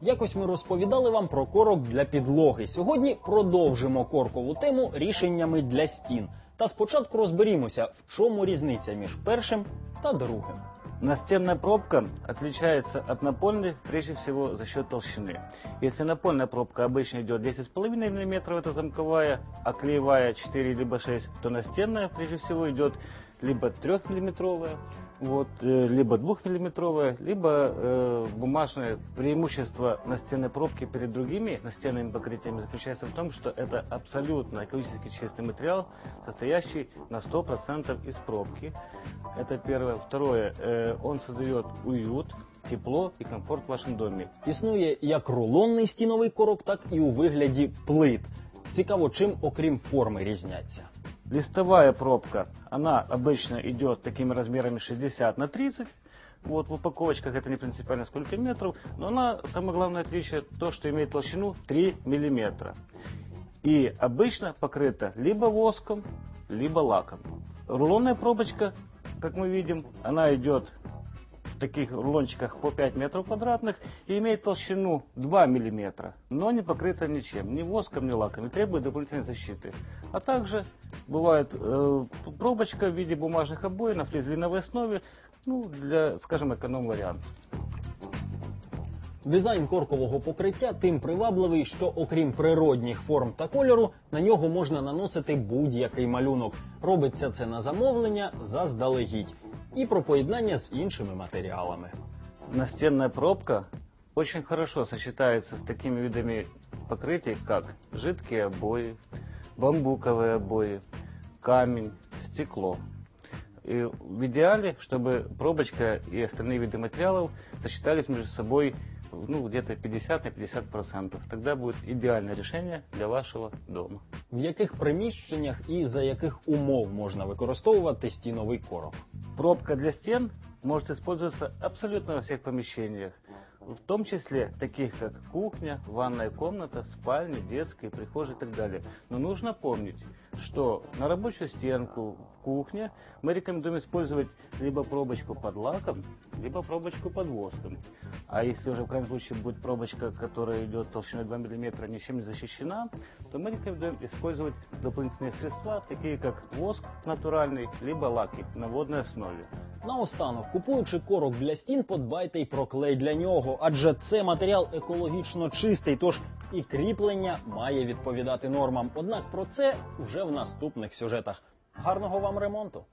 Якось ми розповідали вам про корок для підлоги. Сьогодні продовжимо коркову тему рішеннями для стін. Та спочатку розберімося, в чому різниця між першим та другим. Настенная пробка отличается от напольной прежде всего за счет толщины. Если напольная пробка обычно идет 10,5 мм, это замковая, а клеевая 4 либо 6, то настенная прежде всего идет либо 3 миллиметровая, вот, э, либо 2 миллиметровая, либо э, бумажное. Преимущество настенной пробки перед другими настенными покрытиями заключается в том, что это абсолютно экологически чистый материал, состоящий на 100% из пробки. Это первое. Второе, э, он создает уют, тепло и комфорт в вашем доме. Існує як рулонний стіновий корок, так і у вигляді плит. Цікаво, чим окрім форми різняться. Листовая пробка, она обычно идет такими размерами 60 на 30. Вот в упаковочках это не принципиально сколько метров, но она, самое главное отличие, то, что имеет толщину 3 миллиметра. И обычно покрыта либо воском, либо лаком. Рулонная пробочка, как мы видим, она идет в таких рулончиках по 5 метров квадратных и имеет толщину 2 миллиметра, но не покрыта ничем, ни воском, ни лаком, и требует дополнительной защиты. А также бывает э, пробочка в виде бумажных обоев на флизелиновой основе, ну, для, скажем, эконом-вариант. Дизайн коркового покриття тим привабливий, що окрім природних форм та кольору, на нього можна наносити будь-який малюнок. Робиться це на замовлення заздалегідь і про поєднання з іншими матеріалами. Настенная пробка очень хорошо сочетается с такими видами покрытий, как жидкие обои, бамбуковые обои, камень, стекло. И в идеале, чтобы пробочка и остальные виды материалов сочетались между собой ну, где-то 50 на 50 процентов. Тогда будет идеальное решение для вашего дома. В яких приміщеннях і за яких умов можна використовувати стіновий корок? Пробка для стен может использоваться абсолютно во всех помещениях, в том числе таких как кухня, ванная комната, спальня, детская, прихожая и так далее. Но нужно помнить, что на рабочую стенку в кухне мы рекомендуем использовать либо пробочку под лаком, либо пробочку под воском. А если уже в крайнем случае будет пробочка, которая идет толщиной 2 мм, ничем не защищена, то мы рекомендуем использовать дополнительные средства, такие как воск натуральный, либо лаки на водной основе. Наостанок, купуючи корок для стін, подбайте й про клей для нього, адже це матеріал екологічно чистий, тож і кріплення має відповідати нормам. Однак про це вже в наступних сюжетах. Гарного вам ремонту!